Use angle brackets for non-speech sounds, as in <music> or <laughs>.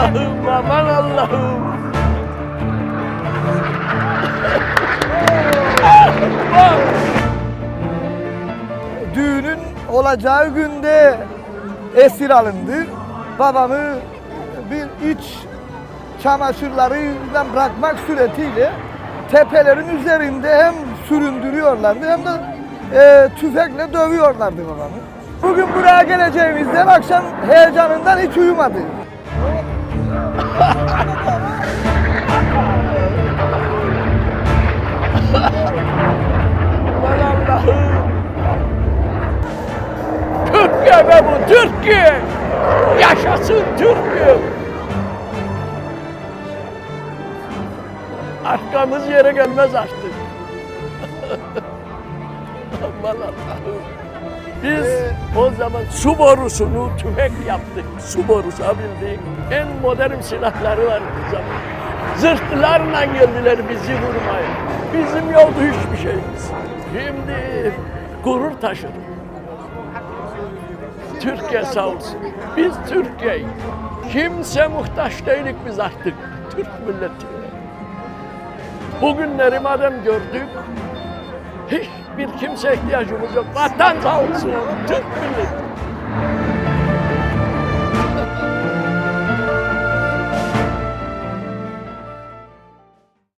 Allah'ım aman Allah'ım. Düğünün olacağı günde esir alındı. Babamı bir iç çamaşırlarıyla bırakmak suretiyle tepelerin üzerinde hem süründürüyorlardı hem de e, tüfekle dövüyorlardı babamı. Bugün buraya geleceğimizden akşam heyecanından hiç uyumadı. Türkiye be bu Türkiye. Yaşasın Türkiye. Arkamız yere gelmez artık. <laughs> Aman Allah'ım. Biz o zaman su borusunu tüfek yaptık. Su borusu bildiğin. En modern silahları vardı o zaman. Zırhlılarla geldiler bizi vurmaya. Bizim yoktu hiçbir şeyimiz. Şimdi gurur taşıdık. Türkiye sağ olsun. Biz Türkiye'yiz. Kimse muhtaç değilik biz artık. Türk milleti. Bugünleri madem gördük, hiçbir kimse ihtiyacımız yok. Vatan sağ olsun. Türk milleti.